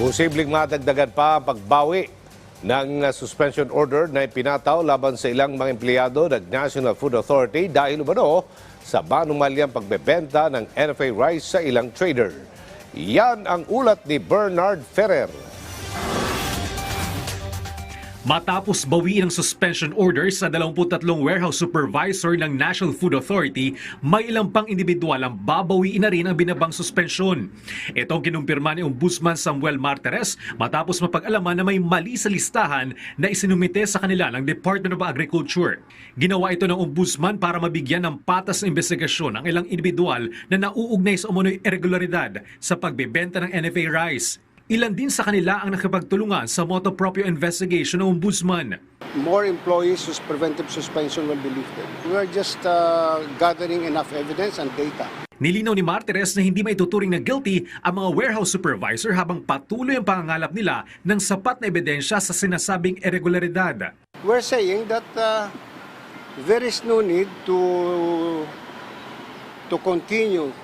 Posibleng madagdagan pa ang pagbawi ng uh, suspension order na ipinataw laban sa ilang mga empleyado ng National Food Authority dahil umano sa manumalyang pagbebenta ng NFA rice sa ilang trader. Yan ang ulat ni Bernard Ferrer. Matapos bawiin ang suspension order sa 23 warehouse supervisor ng National Food Authority, may ilang pang individual ang babawiin na rin ang binabang suspensyon. Ito ang kinumpirma ni Ombudsman Samuel Martires matapos mapag-alaman na may mali sa listahan na isinumite sa kanila ng Department of Agriculture. Ginawa ito ng Ombudsman para mabigyan ng patas na investigasyon ang ilang individual na nauugnay sa umunoy irregularidad sa pagbebenta ng NFA rice. Ilan din sa kanila ang nakipagtulungan sa moto proprio investigation ng Ombudsman. more employees whose preventive suspension will be lifted. We are just uh, gathering enough evidence and data. Nilinaw ni Martires na hindi maituturing na guilty ang mga warehouse supervisor habang patuloy ang pangangalap nila ng sapat na ebidensya sa sinasabing irregularidad. We're saying that uh, there is no need to to continue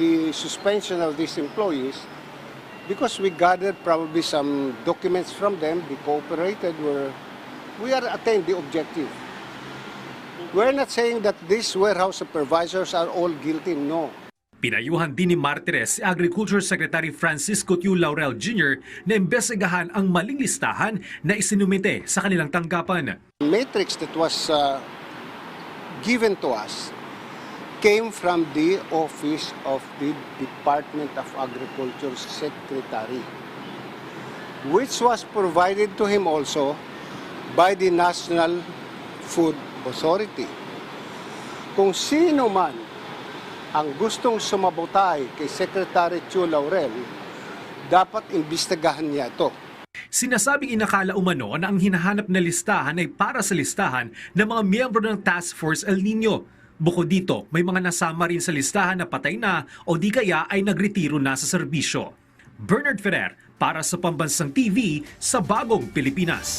the suspension of these employees because we gathered probably some documents from them, we cooperated, we're, we are attained the objective. We're not saying that these warehouse supervisors are all guilty, no. Pinayuhan din ni Martires si Agriculture Secretary Francisco Tiu Laurel Jr. na imbestigahan ang maling listahan na isinumite sa kanilang tanggapan. matrix that was uh, given to us came from the office of the Department of Agriculture Secretary, which was provided to him also by the National Food Authority. Kung sino man ang gustong sumabotay kay Secretary Chu Laurel, dapat imbestigahan niya ito. Sinasabing inakala umano na ang hinahanap na listahan ay para sa listahan ng mga miyembro ng Task Force El Nino. Bukod dito, may mga nasama rin sa listahan na patay na o di kaya ay nagretiro na sa serbisyo. Bernard Ferrer para sa Pambansang TV sa Bagong Pilipinas.